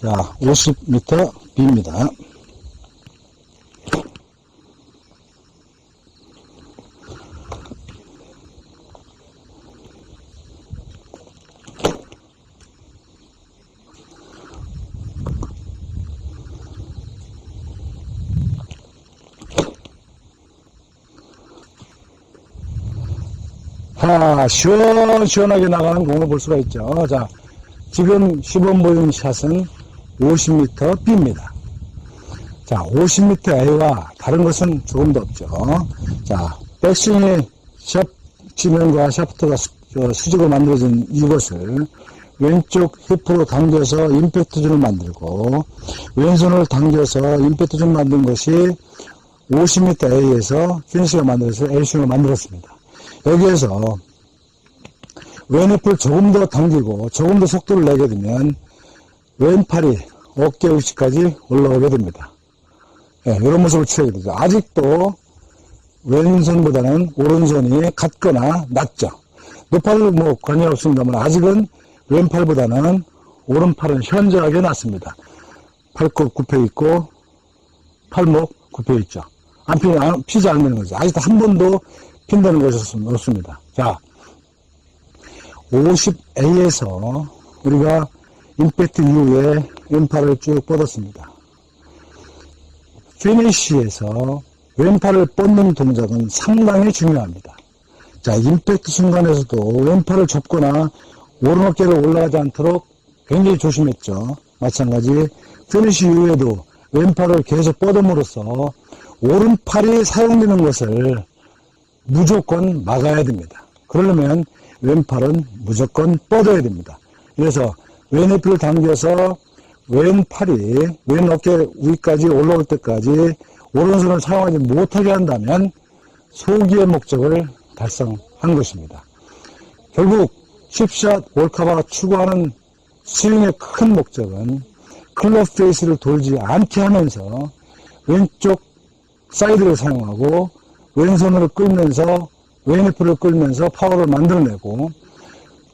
자, 50m B입니다. 하, 시원시원하게 나가는 공을 볼 수가 있죠. 자, 지금 시범 보인 샷은 50m B입니다. 자, 50m A와 다른 것은 조금도 없죠. 자, 백스윙의 샵 지면과 샤프트가 수, 어, 수직으로 만들어진 이것을 왼쪽 힙으로 당겨서 임팩트준을 만들고 왼손을 당겨서 임팩트준 만든 것이 50m A에서 피니시가 만들어서 L스윙을 만들었습니다. 여기에서 왼입을 조금 더 당기고 조금 더 속도를 내게 되면 왼팔이 어깨 위치까지 올라오게 됩니다. 예, 이런 모습을 취하게 되죠. 아직도 왼손보다는 오른손이 같거나 낮죠. 높아도 뭐 관여 없습니다만 아직은 왼팔보다는 오른팔은 현저하게 낮습니다. 팔꿈 굽혀 있고 팔목 굽혀 있죠. 안 피, 안, 피지 않는 거죠. 아직도 한 번도 핀다는 것이 없습니다. 자, 50A에서 우리가 임팩트 이후에 왼팔을 쭉 뻗었습니다. 피니쉬에서 왼팔을 뻗는 동작은 상당히 중요합니다. 자, 임팩트 순간에서도 왼팔을 접거나 오른 어깨를 올라가지 않도록 굉장히 조심했죠. 마찬가지 피니쉬 이후에도 왼팔을 계속 뻗음으로써 오른팔이 사용되는 것을 무조건 막아야 됩니다. 그러려면 왼팔은 무조건 뻗어야 됩니다. 그래서 왼어깨를 당겨서 왼팔이 왼 어깨 위까지 올라올 때까지 오른손을 사용하지 못하게 한다면 소기의 목적을 달성한 것입니다. 결국 칩샷 월카바가 추구하는 스윙의 큰 목적은 클럽 페이스를 돌지 않게 하면서 왼쪽 사이드를 사용하고 왼손으로 끌면서 왼이프를 끌면서 파워를 만들어내고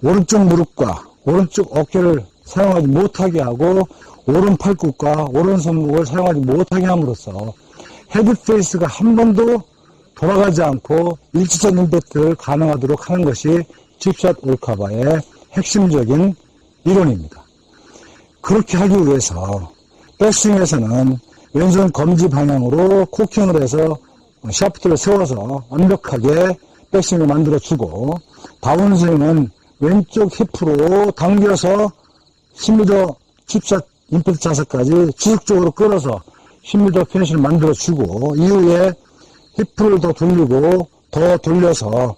오른쪽 무릎과 오른쪽 어깨를 사용하지 못하게 하고 오른 팔꿈과 오른 손목을 사용하지 못하게 함으로써 헤드 페이스가 한 번도 돌아가지 않고 일치선 임팩트를 가능하도록 하는 것이 칩샷 올카바의 핵심적인 이론입니다. 그렇게 하기 위해서 백스윙에서는 왼손 검지 방향으로 코킹을 해서 샤프트를 세워서 완벽하게 백스윙을 만들어주고 다운스윙은 왼쪽 힙으로 당겨서 10m 칩샷 임팩트 자세까지 지속적으로 끌어서 10m 피니시를 만들어주고 이후에 힙을 더 돌리고 더 돌려서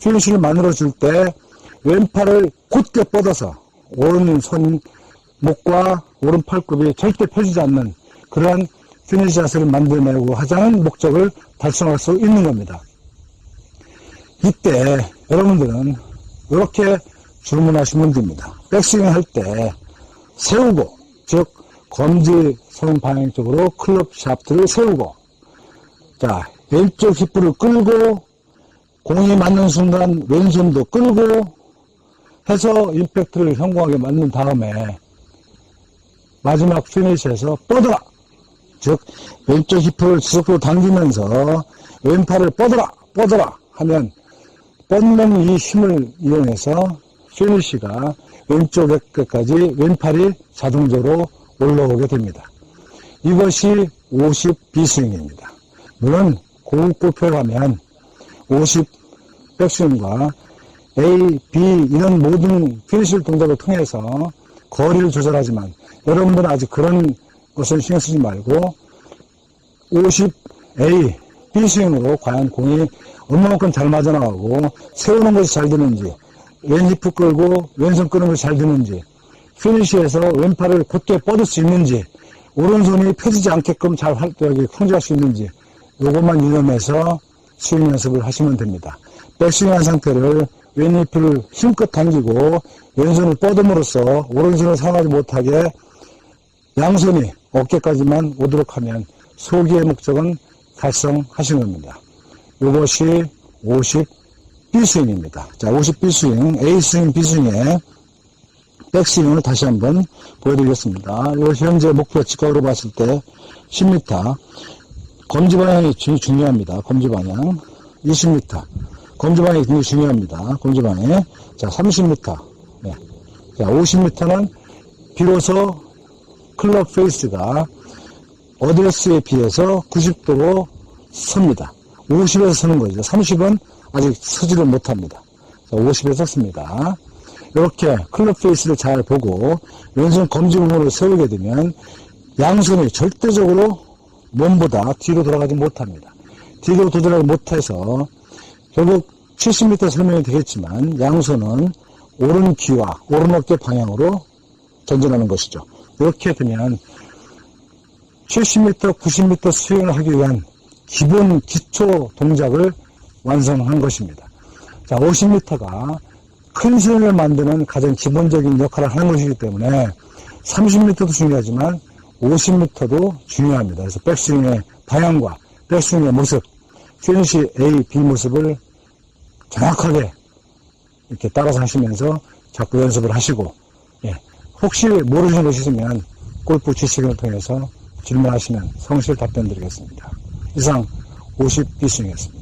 피니시를 만들어줄 때 왼팔을 곧게 뻗어서 오른손 목과 오른 팔굽이 절대 펴지지 않는 그러한 피니시 자세를 만들어내고 하자는 목적을 달성할 수 있는 겁니다. 이때 여러분들은 이렇게 주문하시면 됩니다. 백스윙 할 때 세우고 즉 검지 손 방향 쪽으로 클럽 샤프트를 세우고 자 왼쪽 힙부를 끌고 공이 맞는 순간 왼손도 끌고 해서 임팩트를 성공하게 만든 다음에 마지막 피니시에서 뻗어라 즉 왼쪽 힙을 지속적으로 당기면서 왼팔을 뻗어라 뻗어라 하면 뻗는 이 힘을 이용해서 피니시가 왼쪽 어깨까지 왼팔이 자동적으로 올라오게 됩니다. 이것이 50 비스윙입니다. 물론 고급 골프라면 50 백스윙과 A, B 이런 모든 피니시 동작을 통해서 거리를 조절하지만 여러분들은 아직 그런 것을 신경 쓰지 말고 50A B스윙으로 과연 공이 얼마만큼 잘 맞아나가고 세우는 것이 잘 되는지 왼 힙을 끌고 왼손 끄는 것이 잘 되는지 피니시에서 왼팔을 곧게 뻗을 수 있는지 오른손이 펴지지 않게끔 잘 활동하게控制할 수 있는지 요것만 유념해서 스윙 연습을 하시면 됩니다. 백스윙한 상태를 왼잎을 힘껏 당기고 왼손을 뻗음으로써 오른손을 사용하지 못하게 양손이 어깨까지만 오도록 하면 소기의 목적은 달성하신 겁니다. 이것이 50 B스윙입니다. 자, 50 B스윙, A 스윙, B 스윙의 백스윙을 다시 한번 보여드리겠습니다. 이 현재 목표 직각으로 봤을 때 10m. 검지 방향이 주- 중요합니다. 검지 방향. 20m. 검지 방향이 굉장히 중요합니다. 검지 방향. 자, 30m. 네. 자, 50m는 비로소 클럽 페이스가 어드레스에 비해서 90도로 섭니다. 50에서 서는 거죠. 30은 아직 서지를 못합니다. 자, 50에 섰습니다. 이렇게 클럽 페이스를 잘 보고 왼손 검지 부분을 세우게 되면 양손이 절대적으로 몸보다 뒤로 돌아가지 못합니다. 뒤로 도달하지 못해서 결국 70m 설명이 되겠지만 양손은 오른 귀와 오른 어깨 방향으로 전진하는 것이죠. 이렇게 되면 70m, 90m 수행을 하기 위한 기본 기초 동작을 완성한 것입니다. 자, 50m가 큰 스윙을 만드는 가장 기본적인 역할을 하는 것이기 때문에 30m도 중요하지만 50m도 중요합니다. 그래서 백스윙의 방향과 백스윙의 모습, 피니시 A, B 모습을 정확하게 이렇게 따라서 하시면서 자꾸 연습을 하시고, 예. 혹시 모르시는 것이 있으면 골프 지식을 통해서 질문하시면 성실 답변 드리겠습니다. 이상 50B 스윙이었습니다.